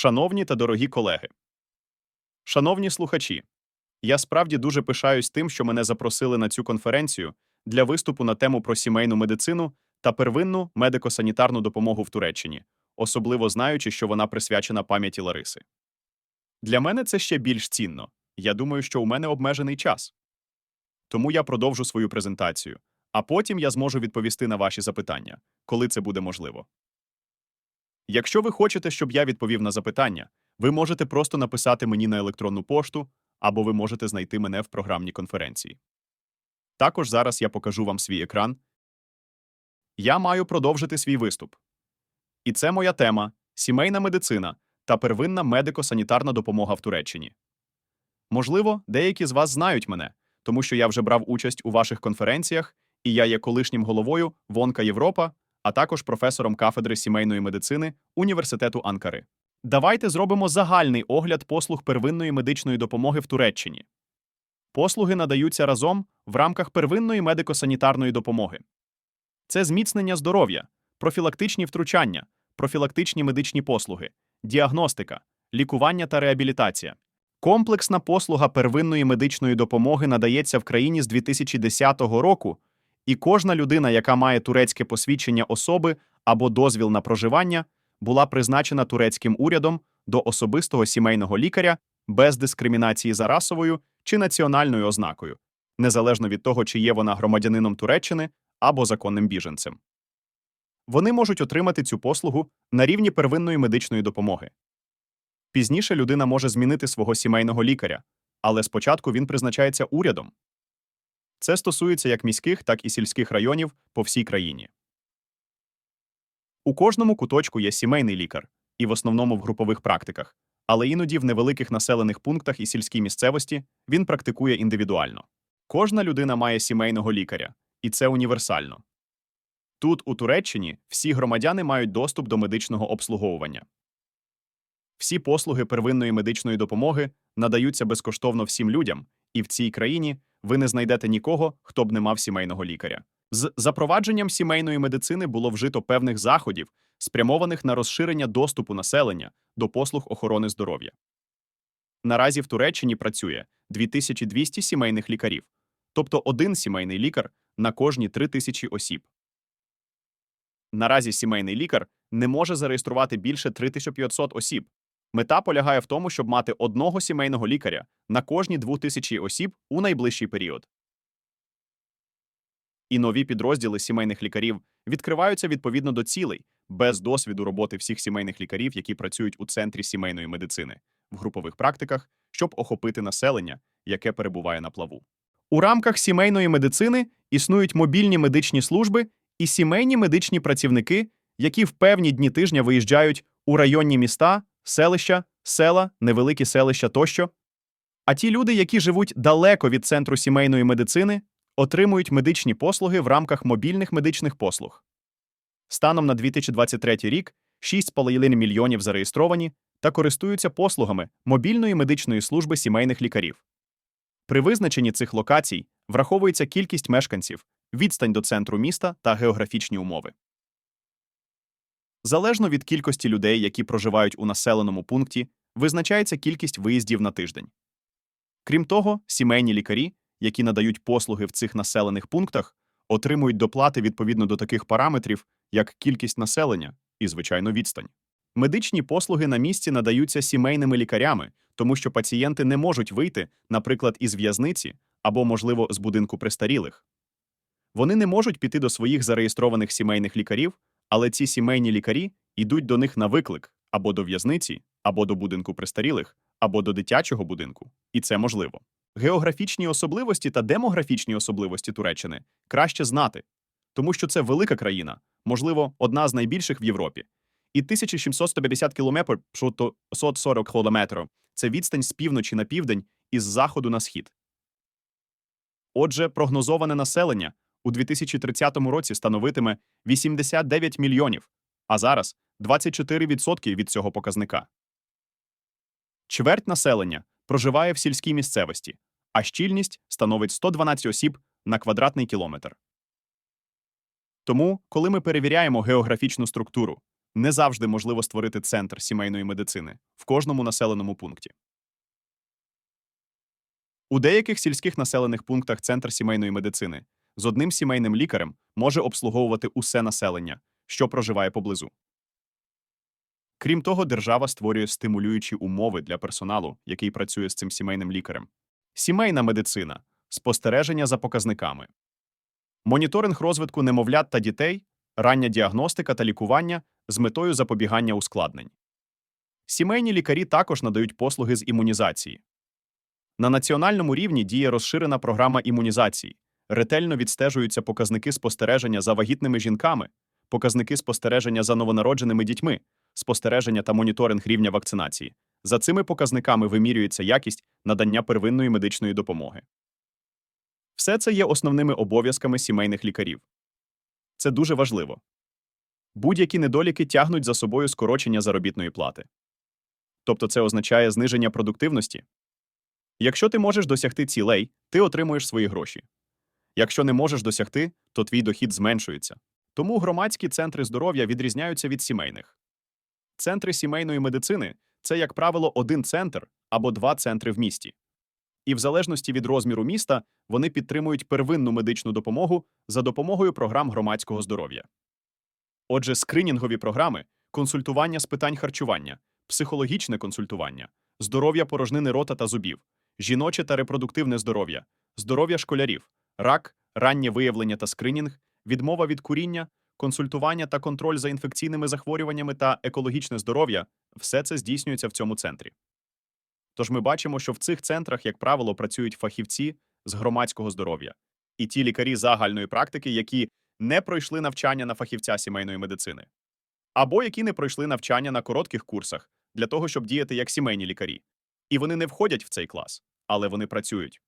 Шановні та дорогі колеги, шановні слухачі, я справді дуже пишаюсь тим, що мене запросили на цю конференцію для виступу на тему про сімейну медицину та первинну медико-санітарну допомогу в Туреччині, особливо знаючи, що вона присвячена пам'яті Лариси. Для мене це ще більш цінно. Я думаю, що у мене обмежений час. Тому я продовжу свою презентацію, а потім я зможу відповісти на ваші запитання, коли це буде можливо. Якщо ви хочете, щоб я відповів на запитання, ви можете просто написати мені на електронну пошту, або ви можете знайти мене в програмній конференції. Також зараз я покажу вам свій екран. Я маю продовжити свій виступ. І це моя тема сімейна медицина та первинна медико-санітарна допомога в Туреччині. Можливо, деякі з вас знають мене, тому що я вже брав участь у ваших конференціях, і я є колишнім головою Вонка Європа, а також професором кафедри сімейної медицини Університету Анкари. Давайте зробимо загальний огляд послуг первинної медичної допомоги в Туреччині. Послуги надаються разом в рамках первинної медико-санітарної допомоги. Це зміцнення здоров'я, профілактичні втручання, профілактичні медичні послуги, діагностика, лікування та реабілітація. Комплексна послуга первинної медичної допомоги надається в країні з 2010 року, і кожна людина, яка має турецьке посвідчення особи або дозвіл на проживання, була призначена турецьким урядом до особистого сімейного лікаря без дискримінації за расовою чи національною ознакою, незалежно від того, чи є вона громадянином Туреччини або законним біженцем. Вони можуть отримати цю послугу на рівні первинної медичної допомоги. Пізніше людина може змінити свого сімейного лікаря, але спочатку він призначається урядом. Це стосується як міських, так і сільських районів по всій країні. У кожному куточку є сімейний лікар, і в основному в групових практиках, але іноді в невеликих населених пунктах і сільській місцевості він практикує індивідуально. Кожна людина має сімейного лікаря, і це універсально. Тут, у Туреччині, всі громадяни мають доступ до медичного обслуговування. Всі послуги первинної медичної допомоги надаються безкоштовно всім людям, і в цій країні ви не знайдете нікого, хто б не мав сімейного лікаря. З запровадженням сімейної медицини було вжито певних заходів, спрямованих на розширення доступу населення до послуг охорони здоров'я. Наразі в Туреччині працює 2200 сімейних лікарів, тобто один сімейний лікар на кожні 3000 осіб. Наразі сімейний лікар не може зареєструвати більше 3500 осіб. Мета полягає в тому, щоб мати одного сімейного лікаря на кожні 2000 осіб у найближчий період. І нові підрозділи сімейних лікарів відкриваються відповідно до цілей, без досвіду роботи всіх сімейних лікарів, які працюють у центрі сімейної медицини, в групових практиках, щоб охопити населення, яке перебуває на плаву. У рамках сімейної медицини існують мобільні медичні служби і сімейні медичні працівники, які в певні дні тижня виїжджають у районні міста, селища, села, невеликі селища тощо. А ті люди, які живуть далеко від центру сімейної медицини, отримують медичні послуги в рамках мобільних медичних послуг. Станом на 2023 рік 6,5 мільйонів зареєстровані та користуються послугами мобільної медичної служби сімейних лікарів. При визначенні цих локацій враховується кількість мешканців, відстань до центру міста та географічні умови. Залежно від кількості людей, які проживають у населеному пункті, визначається кількість виїздів на тиждень. Крім того, сімейні лікарі, які надають послуги в цих населених пунктах, отримують доплати відповідно до таких параметрів, як кількість населення і, звичайно, відстань. Медичні послуги на місці надаються сімейними лікарями, тому що пацієнти не можуть вийти, наприклад, із в'язниці або, можливо, з будинку престарілих. Вони не можуть піти до своїх зареєстрованих сімейних лікарів, але ці сімейні лікарі йдуть до них на виклик або до в'язниці, або до будинку престарілих, або до дитячого будинку, і це можливо. Географічні особливості та демографічні особливості Туреччини краще знати, тому що це велика країна, можливо, одна з найбільших в Європі. І 1750 кілометрів, що то 140 кілометрів – це відстань з півночі на південь і з заходу на схід. Отже, прогнозоване населення у 2030 році становитиме 89 мільйонів, а зараз 24% від цього показника. Чверть населення проживає в сільській місцевості, а щільність становить 112 осіб на квадратний кілометр. Тому, коли ми перевіряємо географічну структуру, Не завжди можливо створити центр сімейної медицини в кожному населеному пункті. У деяких сільських населених пунктах центр сімейної медицини з одним сімейним лікарем може обслуговувати усе населення, що проживає поблизу. Крім того, держава створює стимулюючі умови для персоналу, який працює з цим сімейним лікарем. Сімейна медицина спостереження за показниками, моніторинг розвитку немовлят та дітей, рання діагностика та лікування з метою запобігання ускладнень. Сімейні лікарі також надають послуги з імунізації. На національному рівні діє розширена програма імунізації, ретельно відстежуються показники спостереження за вагітними жінками, показники спостереження за новонародженими дітьми, спостереження та моніторинг рівня вакцинації. За цими показниками вимірюється якість надання первинної медичної допомоги. Все це є основними обов'язками сімейних лікарів. Це дуже важливо. Будь-які недоліки тягнуть за собою скорочення заробітної плати. Тобто це означає зниження продуктивності. Якщо ти можеш досягти цілей, ти отримуєш свої гроші. Якщо не можеш досягти, то твій дохід зменшується. Тому громадські центри здоров'я відрізняються від сімейних. Центри сімейної медицини це, як правило, один центр або два центри в місті. І в залежності від розміру міста вони підтримують первинну медичну допомогу за допомогою програм громадського здоров'я. Отже, скринінгові програми, консультування з питань харчування, психологічне консультування, здоров'я порожнини рота та зубів, жіноче та репродуктивне здоров'я, здоров'я школярів, рак, раннє виявлення та скринінг, відмова від куріння, консультування та контроль за інфекційними захворюваннями та екологічне здоров'я все це здійснюється в цьому центрі. Тож ми бачимо, що в цих центрах, як правило, працюють фахівці з громадського здоров'я і ті лікарі загальної практики, які не пройшли навчання на фахівця сімейної медицини, або які не пройшли навчання на коротких курсах для того, щоб діяти як сімейні лікарі. І вони не входять в цей клас, але вони працюють.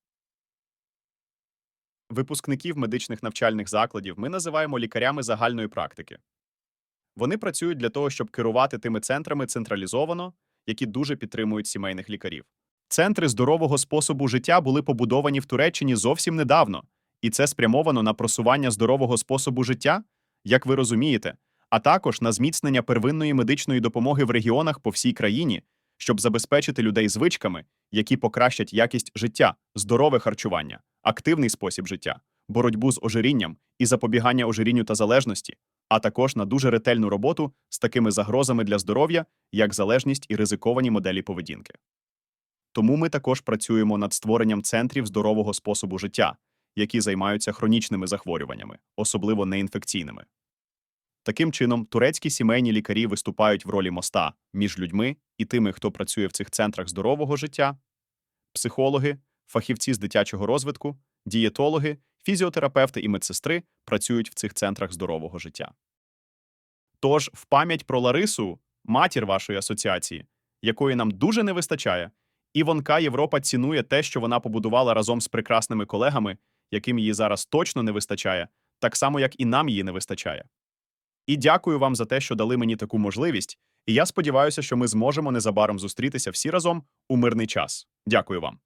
Випускників медичних навчальних закладів ми називаємо лікарями загальної практики. Вони працюють для того, щоб керувати тими центрами централізовано, які дуже підтримують сімейних лікарів. Центри здорового способу життя були побудовані в Туреччині зовсім недавно, і це спрямовано на просування здорового способу життя, як ви розумієте, а також на зміцнення первинної медичної допомоги в регіонах по всій країні, щоб забезпечити людей звичками, які покращать якість життя, здорове харчування, активний спосіб життя, боротьбу з ожирінням і запобігання ожирінню та залежності, а також на дуже ретельну роботу з такими загрозами для здоров'я, як залежність і ризиковані моделі поведінки. Тому ми також працюємо над створенням центрів здорового способу життя, які займаються хронічними захворюваннями, особливо неінфекційними. Таким чином, турецькі сімейні лікарі виступають в ролі моста між людьми і тими, хто працює в цих центрах здорового життя, психологи, фахівці з дитячого розвитку, дієтологи, фізіотерапевти і медсестри працюють в цих центрах здорового життя. Тож, в пам'ять про Ларису, матір вашої асоціації, якої нам дуже не вистачає, Івонка Європа цінує те, що вона побудувала разом з прекрасними колегами, яким її зараз точно не вистачає, так само як і нам її не вистачає. І дякую вам за те, що дали мені таку можливість, і я сподіваюся, що ми зможемо незабаром зустрітися всі разом у мирний час. Дякую вам.